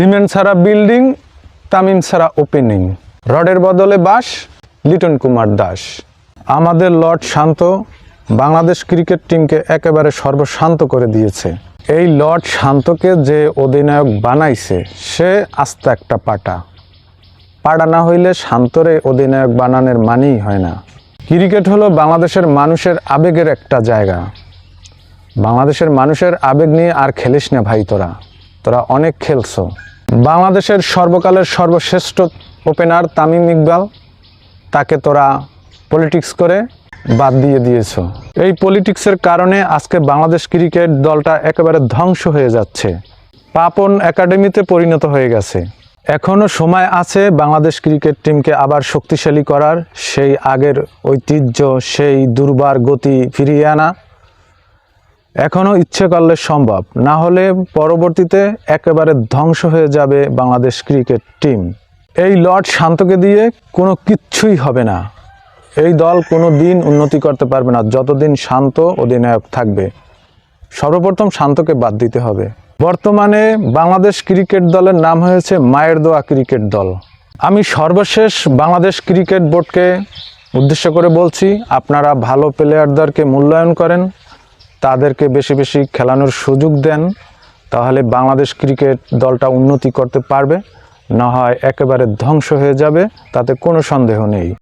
Cement ছাড়া building, Tamim ছাড়া opening রডের বদলে বাস, লিটন কুমার দাস। আমাদের লর্ড শান্ত, বাংলাদেশ ক্রিকেট টিমকে একেবারে সর্বশান্ত করে দিয়েছে। এই লর্ড শান্তকে যে অধিনায়ক বানাইছে, সে আস্ত একটা পাটা। পাড়া না হইলে শান্তরে অধিনায়ক বানানোর মানেই হয় না। ক্রিকেট হলো বাংলাদেশের মানুষের আবেগের একটা জায়গা। বাংলাদেশের মানুষের আবেগ নিয়ে আর খেলিস না ভাই তোরা। তোরা অনেক খেলছো। বাংলাদেশের সর্বকালের সর্বশ্রেষ্ঠ ওপেনার তামিম ইকবাল, তাকে তোরা পলিটিক্স করে বাদ দিয়ে দিয়েছ। এই পলিটিক্সের কারণে আজকে বাংলাদেশ ক্রিকেট দলটা একেবারে ধ্বংস হয়ে যাচ্ছে। পাপন একাডেমিতে পরিণত হয়ে গেছে। এখনও সময় আছে বাংলাদেশ ক্রিকেট টিমকে আবার শক্তিশালী করার। সেই আগের ঐতিহ্য, সেই দুর্বার গতি ফিরিয়ে আনা। এখনও ইচ্ছে করলে সম্ভব। না হলে পরবর্তীতে একেবারে ধ্বংস হয়ে যাবে বাংলাদেশ ক্রিকেট টিম। এই লর্ড শান্তকে দিয়ে কোনো কিচ্ছুই হবে না। এই দল কোনো দিন উন্নতি করতে পারবে না, যতদিন শান্ত অধিনায়ক থাকবে। সর্বপ্রথম শান্তকে বাদ দিতে হবে। বর্তমানে বাংলাদেশ ক্রিকেট দলের নাম হয়েছে মায়ের দোয়া ক্রিকেট দল। আমি সর্বশেষ বাংলাদেশ ক্রিকেট বোর্ডকে উদ্দেশ্য করে বলছি, আপনারা ভালো প্লেয়ারদেরকে মূল্যায়ন করেন। তাদেরকে বেশি বেশি খেলানোর সুযোগ দেন, তাহলে বাংলাদেশ ক্রিকেট দলটা উন্নতি করতে পারবে, না হয় একেবারে ধ্বংস হয়ে যাবে, তাতে কোনো সন্দেহ নেই।